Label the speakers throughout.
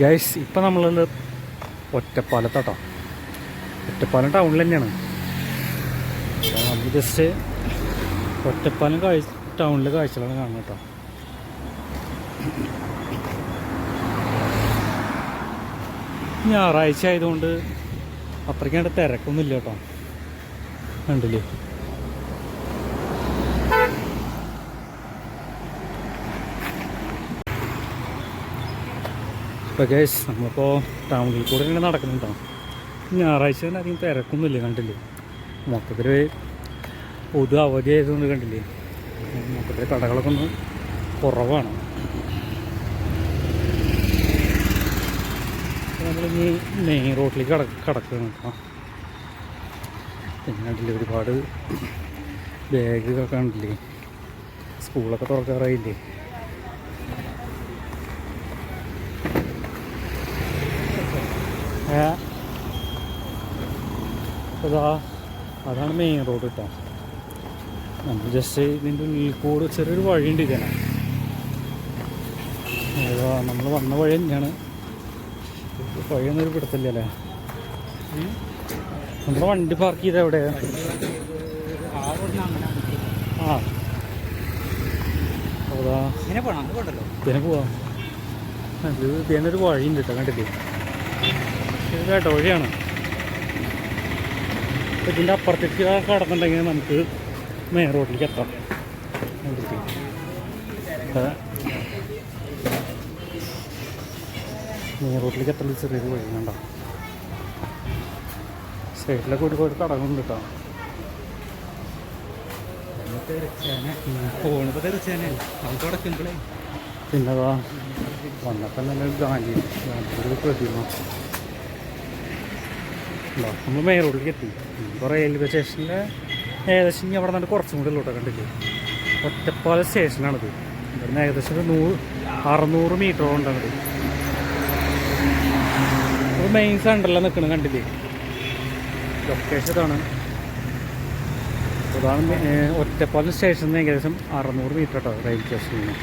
Speaker 1: Guys ഇപ്പം നമ്മളുള്ള ഒറ്റപ്പാലത്താട്ടോ. ഒറ്റപ്പാലം ടൗണിൽ തന്നെയാണ്. നമുക്ക് ജസ്റ്റ് ഒറ്റപ്പാലം കാഴ്ച ടൗണിലെ കാഴ്ചകളാണ് കാണുന്നത് കേട്ടോ. ഞായറാഴ്ച ആയതുകൊണ്ട് അത്രയ്ക്കാണ്ട് തിരക്കൊന്നുമില്ല കേട്ടോ. കണ്ടില്ലേ? ഇപ്പോൾ കേസ് നമ്മളിപ്പോൾ ടൗണിൽ കൂടെ ഇങ്ങനെ നടക്കുന്നുണ്ടോ? ഞായറാഴ്ച തന്നെ അധികം തിരക്കൊന്നുമില്ല കണ്ടില്ലേ? മൊത്തത്തിൽ പൊതു അവധി ആയതുകൊണ്ട് കണ്ടില്ലേ? മൊത്തത്തിൽ കടകളൊക്കെ ഒന്ന് കുറവാണ്. നമ്മളിനി മെയിൻ റോഡിലേക്ക് കട കടക്കുകയാണ് കേട്ടോ. പിന്നെ കണ്ടില്ലേ ഒരുപാട് ബാഗൊക്കെ കണ്ടില്ലേ? സ്കൂളൊക്കെ തുറക്കാറായില്ലേ? അതാ അതാണ് മെയിൻ റോഡ് കേട്ടോ നമ്മൾ ജസ്റ്റ് ഇതിന്റെ ഉള്ളിൽ കൂടെ ചെറിയൊരു വഴിയുണ്ട് ഇതിനെ നമ്മൾ വന്ന വഴി തന്നെയാണ്. വഴിയൊന്നും ഒരു പിടുത്തില്ലല്ലേ നമ്മുടെ വണ്ടി പാർക്ക് ചെയ്ത എവിടെ? ആ. അതാ.
Speaker 2: ഇതിനൊരു കൊണ്ടല്ലോ
Speaker 1: ഇതിനെ പോവാം. അത് ഒരു വഴിയുണ്ട് കേട്ടോ കണ്ടില്ലേ? ഇത് കേട്ടോ വഴിയാണ് ഇതിന്റെ അപ്പുറത്തേക്ക് കടന്നുണ്ടെങ്കിൽ നമുക്ക് മെയിൻ റോഡിലേക്ക് എത്താം. മെയിൻ റോഡിലേക്ക് എത്തുന്ന ചെറിയൊരു വഴി കണ്ടോ? സൈഡിലൊക്കെ ഒരുപാട് കടകളുണ്ട് കേട്ടോ
Speaker 2: ഫോണിപ്പോ തെറിച്ചേനെ നമുക്ക് കിടക്കുമ്പോഴേ
Speaker 1: പിന്നെ അതാ വന്നപ്പോൾ നല്ല ഗാന്ധി ഗാന്ധിയുടെ പ്രതിമ. ഉണ്ടോ? നമ്മൾ മെയിൻ റോഡിലേക്ക് എത്തി. ഇപ്പോൾ റെയിൽവേ സ്റ്റേഷനിൽ ഏകദേശം ഇനി അവിടെ നിന്ന് കുറച്ചും കൂടി ഉള്ളൂട്ടോ കണ്ടില്ലേ? ഒറ്റപ്പാലം സ്റ്റേഷനാണിത് ഇവിടുന്ന് ഏകദേശം ഒരു നൂറ് അറുന്നൂറ് മീറ്റർ ഉണ്ട് അങ്ങോട്ട് ഇത് മെയിൻ സെന്ററിലാണ് നിൽക്കുന്നത് കണ്ടില്ലേ? ലൊക്കേഷൻ ഇതാണ്. അതാണ് ഒറ്റപ്പാലം സ്റ്റേഷനിൽ നിന്ന് ഏകദേശം അറുന്നൂറ് മീറ്റർ കേട്ടോ റെയിൽവേ സ്റ്റേഷനിൽ നിന്ന്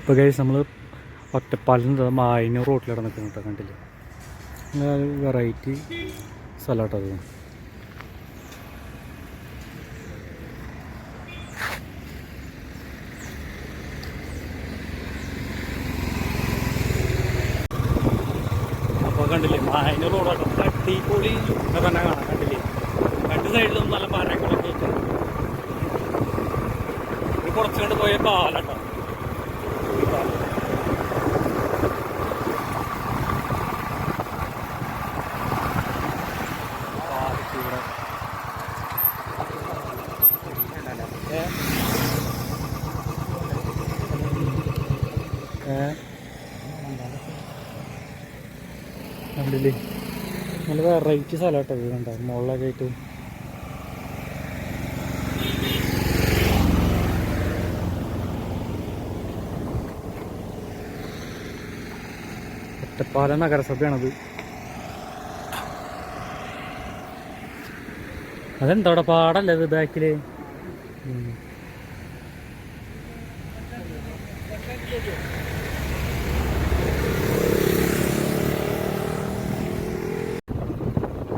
Speaker 1: ഇപ്പോൾ കഴിച്ച് നമ്മൾ ഒറ്റപ്പാലിൽ നിന്ന് മായനൂർ റോട്ടിലാണ് നിൽക്കുന്നത് കേട്ടോ കണ്ടില്ലേ? വെറൈറ്റി സ്ഥലമാട്ടോ അത്. അപ്പോൾ കണ്ടില്ലേ മായനൂർ റോഡാട്ടോ. അടിപൊളി തന്നെ കാണാം കണ്ടില്ലേ? രണ്ട് സൈഡിലും നല്ല മരങ്ങളൊക്കെ വെച്ചു കുറച്ചുകൊണ്ട് പോയ പാലട്ടോ ഈ പാലം പാലത്തൂടെ. ഏ? ഏ? കണ്ടില്ലേ? നല്ല വെറൈറ്റി സ്ഥലമാട്ടോ ഇത് കണ്ടോ? മുകളിലൊക്കെ ആയിട്ട്. ഒറ്റപ്പാലം നഗരസഭയാണത്. അതെന്താ അവിടെ പാടല്ലേ ഇത്. അപ്പൊ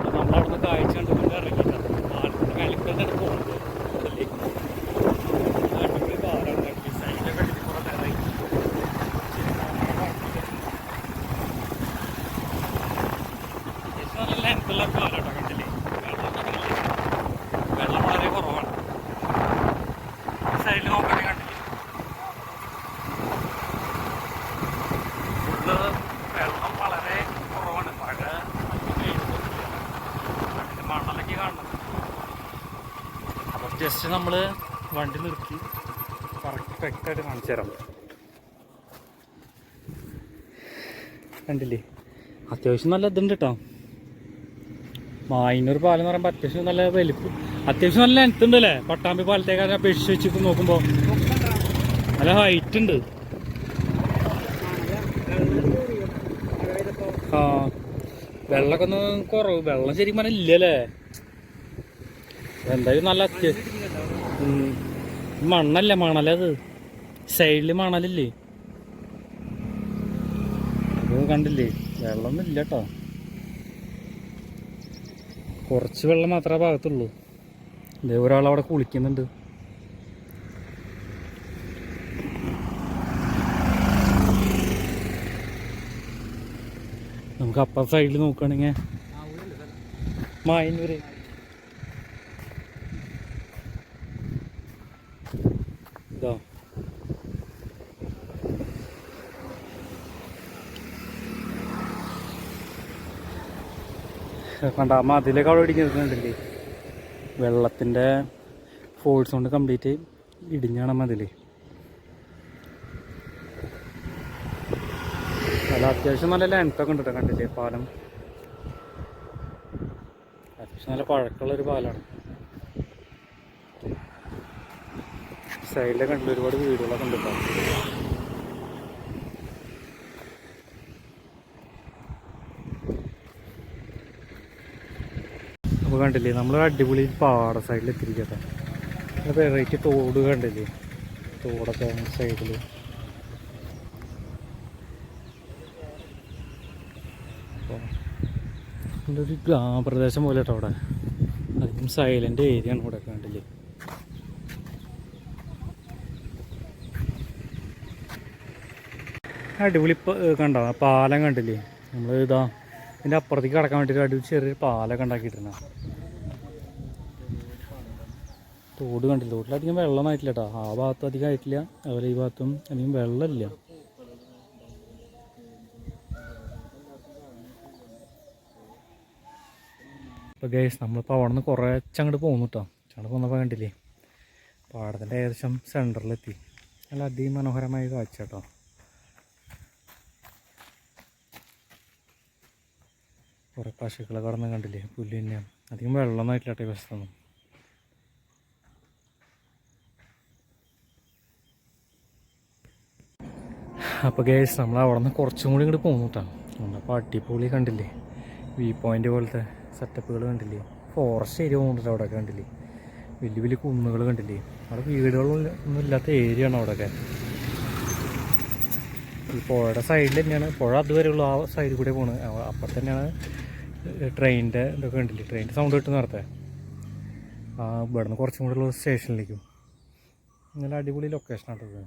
Speaker 1: നമ്മളവിടുന്ന് കാഴ്ച കണ്ടുകൊണ്ട് ഇറങ്ങിയിട്ടാണ് പാലത്തിന്റെ മേലിൽ പോകുന്നത് അതല്ലേ? അടിപൊളി പാലാണ് കണ്ടി സൈഡൊക്കെ അടിച്ച് കുറെ നേരമായി അത്യാവശ്യം നല്ല ലെങ്ത്തുള്ള പാലാട്ടോ കണ്ടില്ലേ വെള്ളമൊക്കെ കണ്ടില്ലേ? വെള്ളം വളരെ കുറവാണ് ഈ സൈഡിൽ നോക്കണേ കണ്ടില്ലേ ഫുള്ള് വെള്ളം വളരെ കുറവാണ്. മഴ അതിന്റെ മണലൊക്കെ കാണുന്നത്. അപ്പം ജസ്റ്റ് നമ്മൾ വണ്ടി നിർത്തി കറക്റ്റ് ആയിട്ട് കാണിച്ചു തരാം. കണ്ടില്ലേ? അത്യാവശ്യം നല്ല ഇതുണ്ട് കേട്ടോ മായന്നൂർ പാലം എന്ന് പറയുമ്പോൾ അത്യാവശ്യം നല്ല വലിപ്പം. അത്യാവശ്യം നല്ല ലെങ്ത് ഉണ്ട് അല്ലേ പട്ടാമ്പി പാലത്തേക്കാരെ അപേക്ഷിച്ച് വെച്ചിട്ട് നോക്കുമ്പോൾ നല്ല ഹൈറ്റ് ഉണ്ട്. ആ വെള്ളമൊക്കെ ഒന്ന് കുറവ്. വെള്ളം ശരിക്കും പറഞ്ഞാൽ ഇല്ലല്ലേ? എന്തായാലും നല്ല മണ്ണല്ല മണലേ അത്? സൈഡിൽ മണലില്ലേ? കണ്ടില്ലേ? വെള്ളമൊന്നും ഇല്ല കേട്ടോ. കുറച്ച് വെള്ളം മാത്രമേ ഭാഗത്തുള്ളൂ. ഇതേ അവിടെ കുളിക്കുന്നുണ്ട്. നമുക്ക് അപ്പർ സൈഡിൽ നോക്കുകയാണെങ്കിൽ മായന്നൂര്. ഇതോ. കണ്ട മതിലൊക്കെ അവിടെ ഇടിക്കുന്നുണ്ടല്ലേ വെള്ളത്തിന്റെ ഫോഴ്സ് കൊണ്ട് കംപ്ലീറ്റ് ഇടിഞ്ഞാണ് മതിൽ അല്ല അത്യാവശ്യം നല്ല ലെങ്ത് ഒക്കെ ഉണ്ട് കണ്ടില്ലേ പാലം. അത്യാവശ്യം നല്ല പഴക്കമുള്ളൊരു പാലമാണ് സൈഡിലൊക്കെ കണ്ടില്ല ഒരുപാട് വീടുകളൊക്കെ ഉണ്ട് കേട്ടോ കണ്ടില്ലേ? നമ്മൾ അടിപൊളി പാട സൈഡിൽ എത്തിരിക്കട്ടെ വെറൈറ്റി തോട് കണ്ടില്ലേ? തോടൊക്കെ സൈഡിൽ ഒരു ഗ്രാമപ്രദേശം പോലെ കേട്ടോ അവിടെ. അധികം സൈലന്റ് ഏരിയ ആണ് ഇവിടെ കണ്ടില്ലേ? അടിപൊളി കണ്ടോ? പാലം കണ്ടില്ലേ? നമ്മൾ ഇതാ ഇതിന്റെ അപ്പുറത്തേക്ക് കടക്കാൻ വേണ്ടിയിട്ട് അടിപൊളി ചെറിയൊരു പാലൊക്കെ ഉണ്ടാക്കിയിട്ടുണ്ട് തോട് കണ്ടില്ല. തോട്ടിലധികം വെള്ളമായിട്ടില്ല കേട്ടോ ആ ഭാഗത്തും അധികം ആയിട്ടില്ല. അതുപോലെ ഈ ഭാഗത്തും അധികം വെള്ളമില്ല. ഇപ്പോൾ ഗേസ് നമ്മളിപ്പോൾ അവിടെ നിന്ന് കുറച്ച് അങ്ങോട്ട് പോകുന്നു കേട്ടോ അങ്ങോട്ട് പോകുന്നപ്പോൾ കണ്ടില്ലേ? പാടത്തിന്റെ ഏകദേശം സെന്ററിലെത്തി നല്ല അതിമനോഹരമായ കാഴ്ച കേട്ടോ കുറേ പശുക്കളെ കടന്ന് കണ്ടില്ലേ? പുല്ല് തന്നെ അധികം വെള്ളമൊന്നും ആയിട്ടില്ല കേട്ടോ ഈ വശത്തൊന്നും. അപ്പോൾ ഗേഴ്സ് നമ്മൾ അവിടെ നിന്ന് കുറച്ചും കൂടി ഇങ്ങോട്ട് പോകുന്നു കേട്ടോ നമ്മളപ്പോൾ അടിപൊളി കണ്ടില്ലേ? വ്യൂ പോയിന്റ് പോലത്തെ സെറ്റപ്പുകൾ കണ്ടില്ലേ? ഫോറസ്റ്റ് ഏരിയ പോകുന്നുണ്ട് അവിടെ കണ്ടില്ലേ? വലിയ വലിയ കുന്നുകൾ കണ്ടില്ലേ? അവിടെ വീടുകളൊന്നും ഇല്ലാത്ത ഏരിയ ആണ് അവിടെയൊക്കെ ഈ പുഴയുടെ സൈഡിൽ തന്നെയാണ് പുഴ അതുവരെ അതുവരെയുള്ള ആ സൈഡിൽ കൂടെ പോകുന്നത് അപ്പം തന്നെയാണ് ട്രെയിനിന്റെ ഇതൊക്കെ കണ്ടില്ലേ? ട്രെയിനിന്റെ സൗണ്ട് കിട്ടുന്ന നേരത്തെ ആ ഇവിടെ നിന്ന് കുറച്ചും കൂടെ ഉള്ള സ്റ്റേഷനിലേക്കും നല്ല അടിപൊളി ലൊക്കേഷനാണ് ഇത്.